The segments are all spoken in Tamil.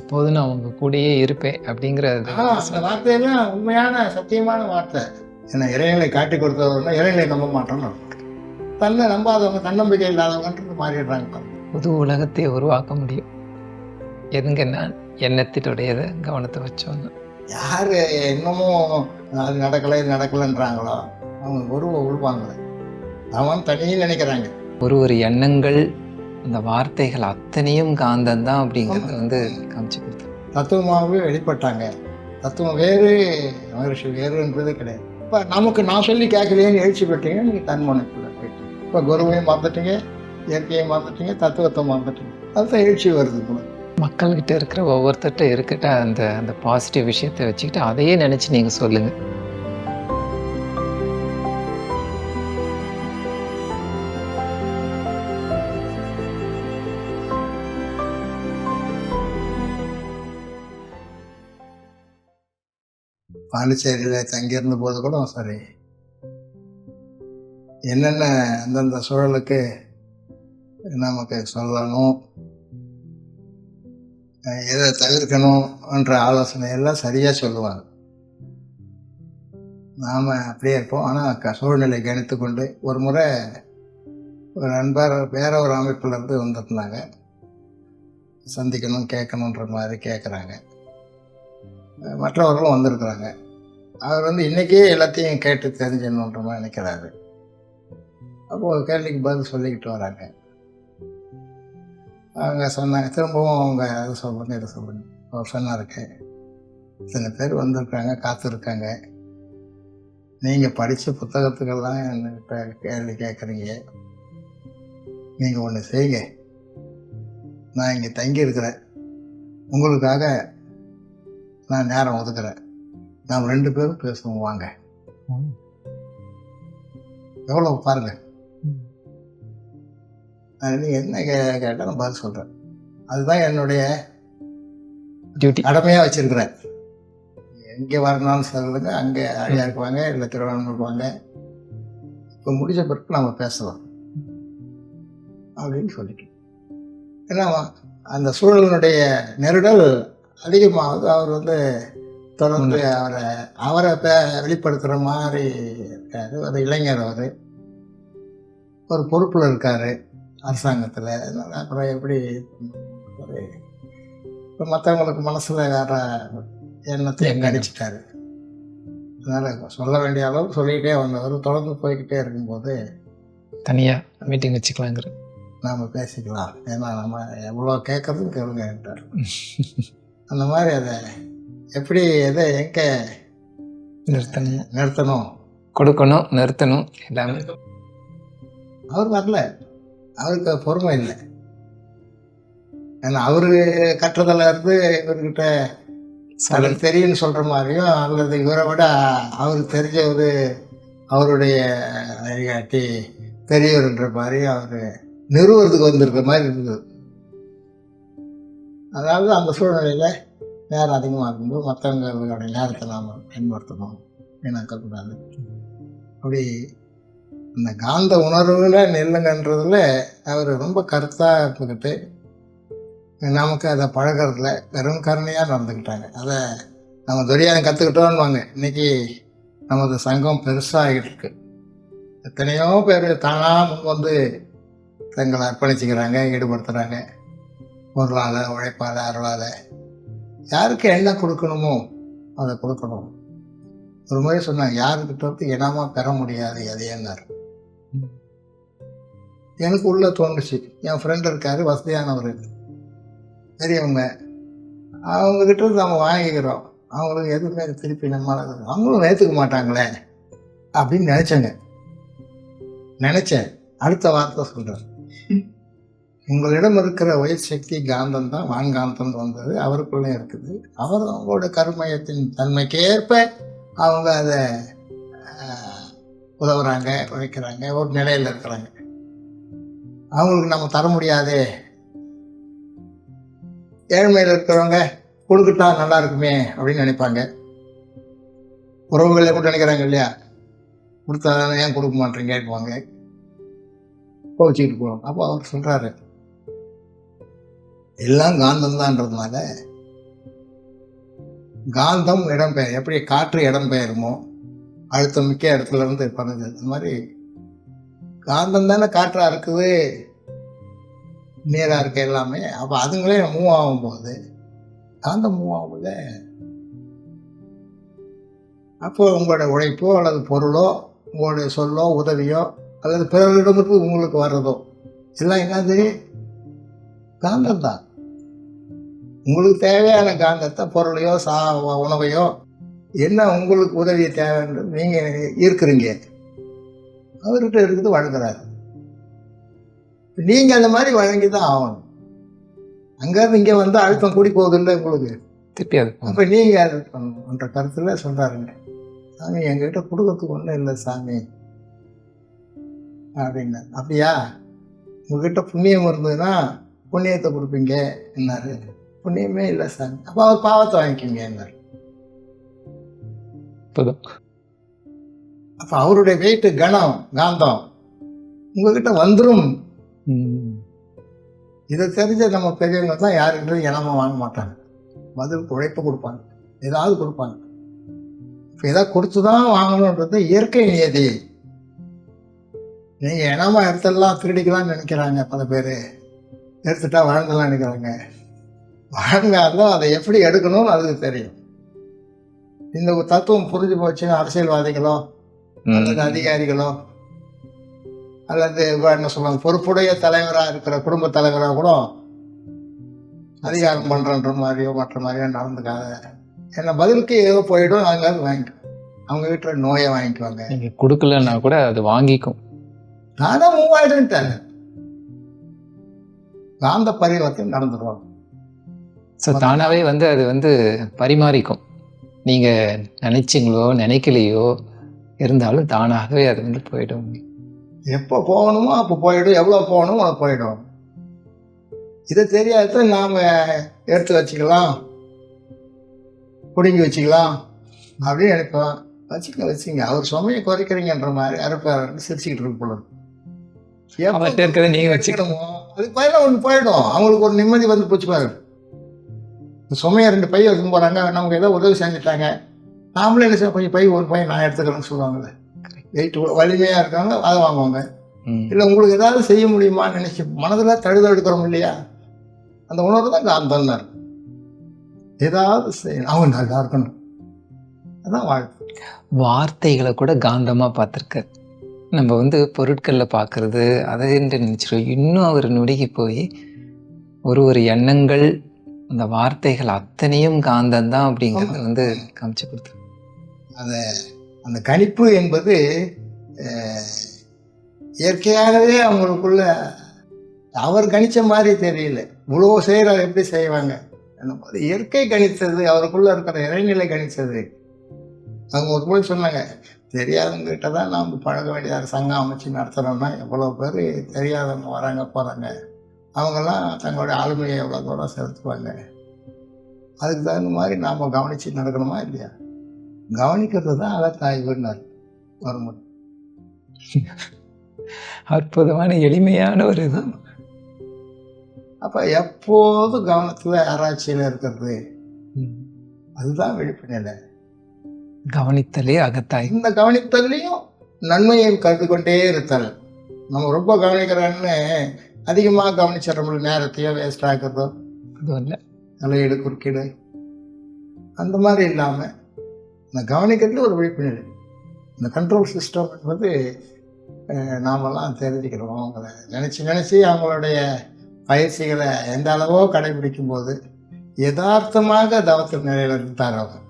எப்போதும் நான் உங்க கூடயே இருப்பேன் அப்படிங்கிறது. அந்த வார்த்தையெல்லாம் உண்மையான சத்தியமான வார்த்தை. ஏன்னா இறைகளை காட்டி கொடுத்தவர்னா இறைகளை நம்ப மாட்டோம்னு. தன்னை நம்பாதவங்க தன்னம்பிக்கை இல்லாதவங்கன்றது மாறிடுறாங்க. புது உலகத்தை உருவாக்க முடியும். எதுங்க நான்? எண்ணத்தினுடையதை கவனத்தை வச்சோன்னு யாரு இன்னமும் அது நடக்கலை இது நடக்கலைன்றாங்களோ அவங்க உருவ உள்வாங்க அவன் தனியே நினைக்கிறாங்க. ஒரு ஒரு எண்ணங்கள் அந்த வார்த்தைகள் அத்தனையும் காந்தம் தான் அப்படிங்கிறது வந்து காமிச்சு கொடுத்தேன். தத்துவமாகவே வெளிப்பட்டாங்க. தத்துவம் வேறு மகரிஷி வேறுன்றது கிடையாது. இப்போ நமக்கு நான் சொல்லி கேட்கலையேன்னு எழுச்சி பெற்றீங்க நீங்கள் தன்மனைக்குள்ள போயிட்டீங்க. இப்போ குருவையும் மறந்துட்டீங்க இயற்கையை மறந்துட்டீங்க தத்துவத்தை மறந்துட்டீங்க. அதுதான் எழுச்சி வருது போல. மக்கள்கிட்ட இருக்கிற ஒவ்வொருத்தர்கிட்ட இருக்கிட்ட அந்த அந்த பாசிட்டிவ் விஷயத்தை வச்சுக்கிட்டு அதையே நினைச்சு நீங்க சொல்லுங்க. பாண்டிச்சேரியில் தங்கியிருந்த போது கூட சரி. என்னென்ன அந்தந்த சூழலுக்கு நமக்கு சொல்லணும்? எதை தவிர்க்கணும்ன்ற ஆலோசனை எல்லாம் சரியாக சொல்லுவாங்க. நாம் அப்படியே இருப்போம். ஆனால் க சூழ்நிலை கணித்து கொண்டு ஒரு முறை ஒரு நண்பர் வேற ஒரு அமைப்புலேருந்து வந்திருந்தாங்க. சந்திக்கணும் கேட்கணுன்ற மாதிரி கேட்குறாங்க மற்றவர்களும் வந்திருக்கிறாங்க. அவர் வந்து இன்றைக்கே எல்லாத்தையும் கேட்டு தெரிஞ்சிடணுன்ற மாதிரி நினைக்கிறாரு. அப்போது கேள்விக்கு பதில் சொல்லிக்கிட்டு வராங்க. அவங்க சொன்னாங்க திரும்பவும் அவங்க அதை சொல்லுங்க இதை சொல்லுங்க. அவர் சொன்னாருக்கு சில பேர் வந்திருக்காங்க காத்திருக்காங்க. நீங்கள் படித்த புத்தகத்துக்கெல்லாம் என்கிட்ட கேள்வி கேட்குறீங்க. நீங்கள் ஒன்று செய்யுங்க. நான் இங்கே தங்கியிருக்கிறேன். உங்களுக்காக நான் நேரம் ஒதுக்குறேன். நாம் ரெண்டு பேரும் பேசுவோம் வாங்க. எவ்வளோ பாருங்க. நான் என்ன கே கேட்டால் நான் பதில் சொல்கிறேன் அதுதான் என்னுடைய டியூட்டி கடமையாக வச்சுருக்கிறேன். எங்கே வரணும்னு சொல்லுங்க அங்கே அழியாருக்கு வாங்க இல்லை திருவண்ணாமலைக்கு வாங்க இப்போ முடிஞ்ச பிறகு நம்ம பேசலாம். அப்படின்னு சொல்லிட்டு ஏன்னா அந்த சூழலினுடைய நெருடல் அதிகமாகுது அவர் வந்து தொடர்ந்து அவரை அவரை வெளிப்படுத்துகிற மாதிரி இருக்காரு. ஒரு இளைஞர் அவர். ஒரு பொறுப்பில் இருக்கார் அரசாங்கத்தில். அதனால அப்புறம் எப்படி ஒரு இப்போ மற்றவங்களுக்கு மனசில் வேற எண்ணத்தை எண்ணம். கடிச்சிட்டாரு அதனால் சொல்ல வேண்டிய அளவு சொல்லிக்கிட்டே வந்தவர். தொடர்ந்து போய்கிட்டே இருக்கும்போது தனியா மீட்டிங் வச்சுக்கலாங்கிற. நாம் பேசிக்கலாம். ஏன்னா நம்ம எவ்வளோ கேட்கறதும் கேளுங்கன்றார் அந்த மாதிரி அதை எப்படி எதை எங்கே நிறுத்தணும். நிறுத்தணும்? கொடுக்கணும் நிறுத்தணும் எல்லாமே. அவர் வரல. அவருக்கு பொறுமை இல்லை. ஏன்னா அவரு கட்டுறதுல இருந்து இவர்கிட்ட அவருக்கு தெரியும்னு சொல்ற மாதிரியும் அல்லது இவரை விட அவருக்கு தெரிஞ்ச ஒரு அவருடைய வழிகாட்டி பெரியவர்ன்ற மாதிரி அவர் நிறுவனத்துக்கு வந்திருக்கிற மாதிரி இருந்தது. அதாவது அந்த சூழ்நிலையில் நேரம் அதிகமாக இருக்கும்போது மற்றவங்களுடைய நேரத்தை நாம் பயன்படுத்தணும். வீணாக்கக்கூடாது அப்படி அந்த காந்த உணர்வில் நெல்லுங்கன்றதில் அவர் ரொம்ப கருத்தாக இருந்துக்கிட்டு நமக்கு அதை பழகிறதுல வெறும் கருணையாக நடந்துக்கிட்டாங்க அதை நம்ம துரியாதம் கற்றுக்கிட்டோன்னுவாங்க இன்னைக்கு நமது சங்கம் பெருசாகிட்டு இருக்கு எத்தனையோ பேர் தானாக வந்து தங்களை அர்ப்பணிச்சுக்கிறாங்க ஈடுபடுத்துகிறாங்க பொருளால் உழைப்பால் அருளால் யாருக்கு என்ன கொடுக்கணுமோ அதை கொடுக்கணும். ஒரு முறை சொன்னாங்க யாருக்கிட்ட வந்து இனமாக பெற முடியாது எதையன்னார் எனக்கு உள்ள தோணுச்சு. என் ஃப்ரெண்ட் இருக்காரு வசதியானவர் பெரியவங்க அவங்கக்கிட்ட இருந்து நம்ம வாங்கிக்கிறோம். அவங்களுக்கு எதுவுமே திருப்பி நம்மளால அவங்களும் ஏற்றுக்க மாட்டாங்களே அப்படின்னு நினச்சேங்க. நினச்சேன். அடுத்த வார்த்தை சொல்கிறேன் உங்களிடம் இருக்கிற உயிர் சக்தி காந்தம் தான் வான்காந்தம் வந்தது. அவருக்குள்ளே இருக்குது. அவர் அவங்களோட கருமயத்தின் தன்மைக்கேற்ப அவங்க அதை உதவுறாங்க உழைக்கிறாங்க ஒரு நிலையில் இருக்கிறாங்க. அவங்களுக்கு நம்ம தர முடியாதே. ஏழ்மையில் இருக்கிறவங்க கொடுக்கிட்டா நல்லா இருக்குமே அப்படின்னு நினைப்பாங்க. உறவுகளை கூட நினைக்கிறாங்க இல்லையா? கொடுத்தா ஏன் கொடுக்க மாட்டேங்க கேட்பாங்க. கோச்சிக்கிட்டு போகிறோம் அப்போ அவர் சொல்கிறாரு எல்லாம் காந்தம் தான்றதுனால காந்தம் இடம்பெயர் எப்படி காற்று இடம்பெயருமோ அழுத்தம் மிக்க இடத்துல இருந்து பண்ணுது அந்த மாதிரி காந்தம் தானே காற்றாக இருக்குது நீராக இருக்க எல்லாமே. அப்போ அதுங்களே மூவ் ஆகும்போது காந்தம் மூவ் ஆகும்ல அப்போ உங்களோட உழைப்போ அல்லது பொருளோ உங்களுடைய சொல்லோ உதவியோ அல்லது பிறரிடமிருந்து உங்களுக்கு வர்றதோ எல்லாம் என்னது? காந்தம் தான் உங்களுக்கு தேவையான காந்தத்தை பொருளையோ சா உணவையோ என்ன உங்களுக்கு உதவி தேவைன்றது நீங்கள் இருக்கிறீங்க. அவர்கிட்ட இருக்குது வழங்குறாரு. நீங்கள் அந்த மாதிரி வழங்கி தான் ஆகணும். அங்கேருந்து இங்கே வந்து அழுத்தம் கூடி போகுது இல்லை உங்களுக்கு? திருப்பி அது போகும். அப்போ நீங்கள் அது பண்ணணுன்ற கருத்தில் சொல்கிறாருங்க சாமி எங்ககிட்ட கொடுக்கறதுக்கு ஒன்றும் இல்லை சாமி. அப்படின்னு அப்படியா? உங்ககிட்ட புண்ணியம் இருந்ததுன்னா புண்ணியத்தை கொடுப்பீங்க என்னாரு? புண்ணியமே இல்லை சாமி அப்போ அவர் பாவத்தை வாங்கிக்கிங்க என்னாரு. அப்போ அவருடைய வெயிட்டு கணம் காந்தம் உங்ககிட்ட வந்துடும். இதை தெரிஞ்ச நம்ம பெரியவங்க தான் யாருக்கிட்டும் இனமா வாங்க மாட்டாங்க. பதில் உழைப்பு கொடுப்பாங்க. ஏதாவது கொடுப்பாங்க. இப்போ ஏதாவது கொடுத்து தான் வாங்கணுன்றது இயற்கை நியதி. நீங்கள் இனமா எடுத்துடலாம் திருடிக்கலாம்னு நினைக்கிறாங்க பல பேர். எடுத்துட்டா வழங்கலாம் நினைக்கிறாங்க. வழங்காதான் அதை எப்படி எடுக்கணும்னு அதுக்கு தெரியும். இந்த தத்துவம் புரிஞ்சு போச்சுன்னா அரசியல்வாதிகளோ. அல்லது அதிகாரிகளோ அல்லது என்ன சொல்லுவாங்க பொறுப்புடைய தலைவராக இருக்கிற குடும்ப தலைவராக கூட அதிகாரம் பண்றன்ற மாதிரியோ மற்ற மாதிரியோ நடந்துக்காத. என்ன பதிலுக்கு ஏதோ போயிடும் அங்கே வாங்கிக்கும். அவங்க வீட்டில் நோயை வாங்கிக்குவாங்க. நீங்க கொடுக்கலன்னா கூட அது வாங்கிக்கும். நானே மூவாயிரம்ட்டாங்க. காந்த பரிவர்த்தனை நடந்துருவாங்க. ஸோ தானாவே வந்து அது வந்து பரிமாறிக்கும். நீங்க நினைச்சீங்களோ நினைக்கலையோ இருந்தாலும் தானாகவே அது வந்து போயிடும். எப்போ போகணுமோ அப்போ போயிடும். எவ்வளோ போகணுமோ அது போயிடும். இதை தெரியாத நாம் எடுத்து வச்சுக்கலாம். பிடுங்கி வச்சுக்கலாம். அப்படின்னு நினைப்போம் வச்சுக்க வச்சுங்க அவர் சுமையை குறைக்கிறீங்கன்ற மாதிரி அறுப்பாரு சிரிச்சுக்கிட்டு இருக்கு. போல அவர்கிட்ட இருக்கிறத நீங்க வச்சுக்க வச்சுக்கணுமோ அதுக்கு பதிலாக ஒன்று போயிடும். அவங்களுக்கு ஒரு நிம்மதி வந்து போச்சு பாரு இந்த சுமையை ரெண்டு பை எடுத்து போகிறாங்க நமக்கு ஏதோ உதவி செஞ்சுட்டாங்க. நாமளே என்ன செய்ய கொஞ்சம் பை ஒரு பை நான் எடுத்துக்கிறேன்னு சொல்லுவாங்கல்ல. வெயிட் வலிமையாக இருக்காங்க அதை வாங்குவாங்க. இல்லை உங்களுக்கு ஏதாவது செய்ய முடியுமான்னு நினைச்சு மனதில் தழுத எடுக்கிறோம் இல்லையா? அந்த உணர்வு தான் காந்தம்னா இருக்கு ஏதாவது செய்யணும். அவன் நல்லா இருக்கணும். அதான் வாழ்க்கை. வார்த்தைகளை கூட காந்தமா பார்த்துருக்காரு. நம்ம வந்து பொருட்களில் பார்க்கறது அதை என்று நினைச்சிருவோம். இன்னும் அவர் நுடுகி போய் ஒரு ஒரு எண்ணங்கள் அந்த வார்த்தைகள் அத்தனையும் காந்தம் தான் அப்படிங்கிறத வந்து காமிச்சு கொடுத்தாரு அந்த கணிப்பு என்பது இயற்கையாகவே அவங்களுக்குள்ள அவர் கணிச்ச மாதிரி தெரியல. இவ்வளோ செய்கிற எப்படி செய்வாங்க? என்னும்போது இயற்கை கணித்தது அவருக்குள்ள இருக்கிற இறைநிலை கணித்தது. அவங்க ஒரு முறை சொன்னாங்க தெரியாதவங்ககிட்ட தான் நாம் பழக வேண்டியதாக சங்கம் அமைச்சு நடத்துகிறோம்னா எவ்வளோ பேர் தெரியாதவங்க வராங்க போகிறாங்க அவங்கெல்லாம் தங்களுடைய ஆளுமையை எவ்வளோ தூரம் செலுத்துவாங்க? அதுக்கு தகுந்த மாதிரி நாம் கவனித்து நடக்கணுமா இல்லையா? கவனிக்கிறது தான் அகத்தாய்வுன்னார் வரும்போது அற்புதமான எளிமையான ஒரு இது. அப்போ எப்போதும் கவனத்தில் ஆராய்ச்சியில் இருக்கிறது. அதுதான் விழிப்பு நிலை கவனித்தலே அகத்தாய். இந்த கவனித்தல்லையும் நன்மையை கருது கொண்டே இருத்தல். நம்ம ரொம்ப கவனிக்கிறோன்னு அதிகமாக கவனிச்சிடறோம்ல நேரத்தையோ வேஸ்ட் ஆக்கிறதோ. அதுவும் இல்லை. தலையீடு குறுக்கீடு. அந்த மாதிரி இல்லாமல் இந்த கவனிக்கிறதுல ஒரு விழிப்பு நிலை இந்த கண்ட்ரோல் சிஸ்டம் என்பது நாமெல்லாம் தெரிஞ்சுக்கிறோம் அவங்கள நினச்சி நினச்சி அவங்களுடைய பயிற்சிகளை எந்த அளவோ கடைபிடிக்கும் போது யதார்த்தமாக தவத்தில் நிலையில் இருந்தார் அவங்க.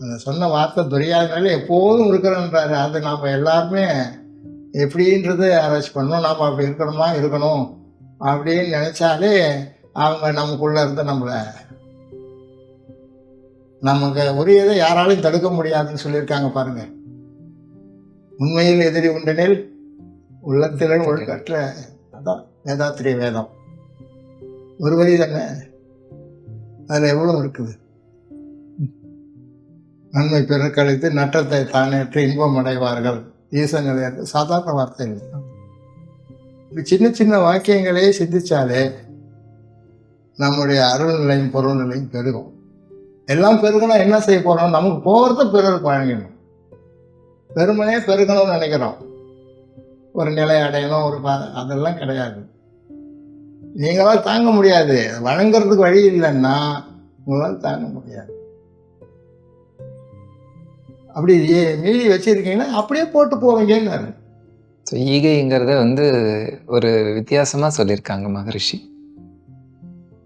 அந்த சொன்ன வார்த்தை துரியாதனால எப்போதும் இருக்கிறன்றாரு. அது நாம் எல்லாருமே எப்படின்றது ஆராய்ச்சி பண்ணணும். நாம் அப்படி இருக்கணுமா? இருக்கணும். அப்படின்னு நினச்சாலே அவங்க நமக்குள்ளே இருந்து நம்மளை நமக்கு உரியதை யாராலையும் தடுக்க முடியாதுன்னு சொல்லியிருக்காங்க பாருங்க. உண்மையில் எதிரி உண்டனில் உள்ளத்தில் ஒழுக்கற்ற அதான் வேதாத்திரிய வேதம். ஒரு வரி தானே? அதில் எவ்வளோ இருக்குது? நன்மை பிறக்கழித்து நட்டத்தை தானேற்று இன்பம் அடைவார்கள். ஈசன் சாதாரண வார்த்தைகள். இப்படி சின்ன சின்ன வாக்கியங்களே சிந்திச்சாலே நம்முடைய அருள் நிலையும் பொருள் நிலையும் பெருகும். எல்லாம் பெருகணும் என்ன செய்ய போகிறோம் நமக்கு போகிறத பிறருக்கு வழங்கணும். பெருமையே பெருகணும்னு நினைக்கிறோம். ஒரு நிலை அடையணும் ஒரு அதெல்லாம் கிடையாது. நீங்களால் தாங்க முடியாது. வழங்குறதுக்கு வழி இல்லைன்னா உங்களால் தாங்க முடியாது. அப்படி மீறி வச்சிருக்கீங்கன்னா அப்படியே போட்டு போவீங்கன்னு ஸோ ஈகைங்கிறத வந்து ஒரு வித்தியாசமாக சொல்லியிருக்காங்க மகரிஷி.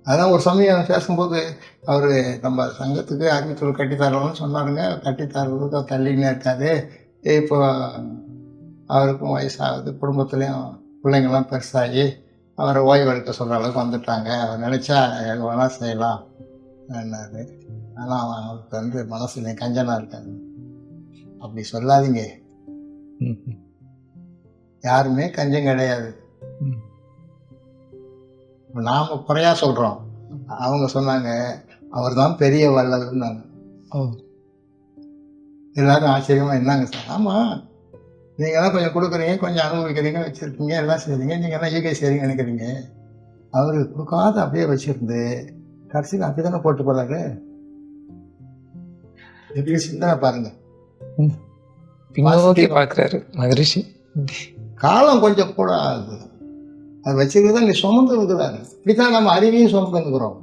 அதான் ஒரு சமயம் பேசும்போது அவர் நம்ம சங்கத்துக்கு அறிவித்தல் கட்டித்தரணும்னு சொன்னாருங்க. கட்டித்தரதுக்கு தள்ளின்னு இருக்காரு. இப்போ அவருக்கும் வயசாகுது. குடும்பத்துலேயும் பிள்ளைங்கள்லாம் பெருசாகி அவரை ஓய்வு எடுக்க சொல்கிற அளவுக்கு வந்துட்டாங்க. அவர் நினச்சா எது வேணால் செய்யலாம் என்னாரு. ஆனால் அவன் அவருக்கு வந்து மனசுல கஞ்சனாக இருக்காது. அப்படி சொல்லாதீங்க. யாருமே கஞ்சம் கிடையாது. நாம குறையா சொல்கிறோம் அவங்க சொன்னாங்க அவர் தான் பெரிய ஓ. எல்லாரும் ஆச்சரியமா என்னங்க சார். ஆமாம் நீங்கள் எல்லாம் கொஞ்சம் கொடுக்குறீங்க கொஞ்சம் அனுபவிக்கிறீங்க வச்சுருக்கீங்க எல்லாம் செய்றீங்க. நீங்கள் எல்லாம் ஈகை செய்றீங்க நினைக்கிறீங்க. அவர் கொடுக்காத அப்படியே வச்சிருந்து கடைசியில் அப்படி தானே போட்டு போறாரு? எப்படி சிந்தனை பாருங்க. பின்னோக்கி பார்க்குறாரு மகரிஷி. காலம் கொஞ்சம் கூட ஆகுது. அது வச்சிருக்கிறதா நீ சுமந்து இருக்கிறாரு இப்படித்தான் நம்ம அறிவையும் சுமந்துக்கிறோம்.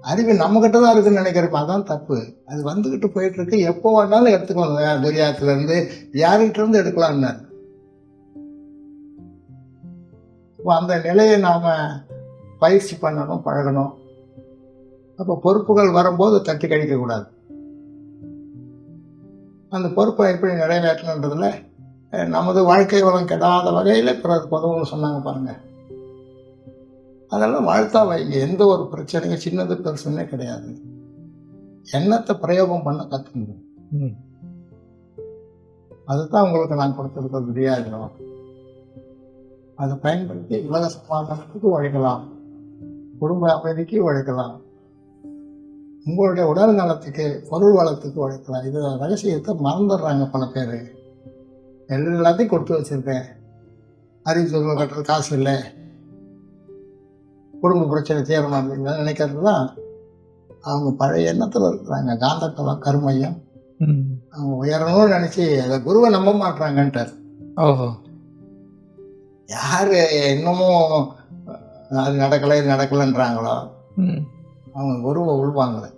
அறிவு நம்ம கிட்ட தான் இருக்குன்னு நினைக்கிறப்ப அதான் தப்பு. அது வந்துகிட்டு போயிட்டு இருக்கு எப்போ வேணாலும் எடுத்துக்கலாம். துரியாத்துல இருந்து யார்கிட்ட இருந்து எடுக்கலாம்னு. அப்போ அந்த நிலையை நாம பயிற்சி பண்ணணும் பழகணும். அப்போ பொறுப்புகள் வரும்போது தட்டி கழிக்க கூடாது அந்த பொறுப்பை எப்படி நிறைவேற்றணுன்றதுல நமது வாழ்க்கை வளம் கெடாத வகையில் பிறருக்கு உதவுன்னு சொன்னாங்க பாருங்க. அதெல்லாம் வாழ்த்தா வைங்க எந்த ஒரு பிரச்சனையும் சின்னது பெருசுன்னே கிடையாது. எண்ணத்தை பிரயோகம் பண்ண கற்றுக்கணும் ம், அதுதான் உங்களுக்கு நான் கொடுத்துருக்க விடியாதம் அதை பயன்படுத்தி உலக சமாதானத்துக்கு உழைக்கலாம். குடும்ப அமைதிக்கு உழைக்கலாம். உங்களுடைய உடல் நலத்துக்கு பொருள் வளத்துக்கு உழைக்கலாம் இது ரகசியத்தை மறந்துடுறாங்க பல பேர். எல்லாத்தையும் கொடுத்து வச்சிருக்கேன். அறிவு சொல்ல கட்டுறது காசு இல்லை. குடும்ப பிரச்சனை தீரணும் அப்படின்னு நினைக்கிறது தான் அவங்க பழைய எண்ணத்தில் இருக்கிறாங்க. காந்தக்கலம் கருமையம். அவங்க உயரணும்னு நினச்சி அதை குருவை நம்ப மாட்றாங்கன்ட்டார். ஓஹோ. யார் இன்னமும் அது நடக்கலை இது நடக்கலைன்றாங்களோ? அவங்க குருவை உள்வாங்கல.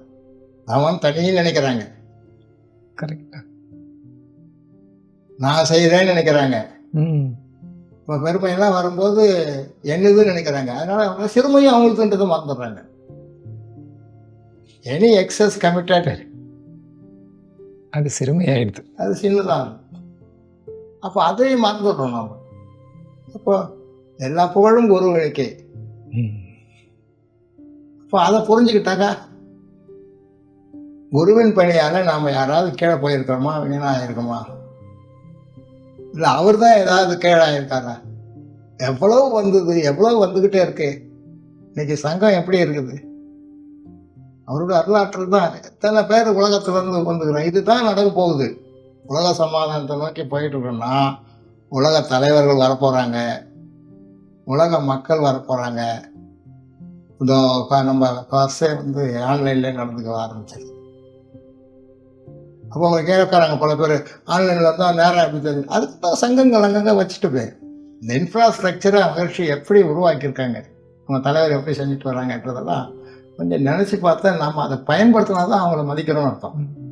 அவன் தனியே நினைக்கிறாங்க. கரெக்டா நான் செய்கிறேன்னு நினைக்கிறாங்க. ம். இப்போ பெருமையெல்லாம் வரும்போது என்னதுன்னு நினைக்கிறாங்க. அதனால அவங்க சிறுமையும் அவங்களுக்குன்றது மறந்துடுறாங்க. எனி எக்ஸஸ் கமிட்டட் அது சிறுமையாயிடுது. அது சின்னதாக அப்போ அதையும் மறந்துடுறோம் நாம். அப்போ எல்லா புகழும் குருவனுக்கே இப்போ அப்போ அதை புரிஞ்சுக்கிட்டாக்கா குருவின் பணியால் நாம் யாராவது கீழே போயிருக்கிறோமா வீணாயிருக்கோமா? இல்லை அவர் தான் ஏதாவது கீழாயிருக்காரா? எவ்வளோ வந்தது எவ்வளோ வந்துக்கிட்டே இருக்கு. இன்னைக்கு சங்கம் எப்படி இருக்குது? அவரோட வரலாற்று தான். எத்தனை பேர் உலகத்துல இருந்து வந்துக்கிறோம்? இதுதான் நடக்க போகுது. உலக சமாதானத்தை நோக்கி போயிட்டு இருக்கோம்னா உலக தலைவர்கள் வரப்போகிறாங்க உலக மக்கள் வரப்போகிறாங்க இந்த நம்ம பர்ஸே வந்து ஆன்லைன்லேயே நடந்துக்க ஆரம்பிச்சிருக்கு அப்போ அவங்க கேட்குறாங்க பல பேர் ஆன்லைனில் வந்தால் நேரம் எப்படி தெரியும் அதுக்கு தான் சங்கங்கள் அங்கங்கே வச்சுட்டு போய் இந்த இன்ஃப்ராஸ்ட்ரக்சரை மகிழ்ச்சி எப்படி உருவாக்கியிருக்காங்க? அவங்க தலைவர் எப்படி செஞ்சுட்டு வராங்கன்றதெல்லாம் கொஞ்சம் நினச்சி பார்த்தா நம்ம அதை பயன்படுத்தினா தான் அவங்கள மதிக்கணும்னு அர்த்தம்.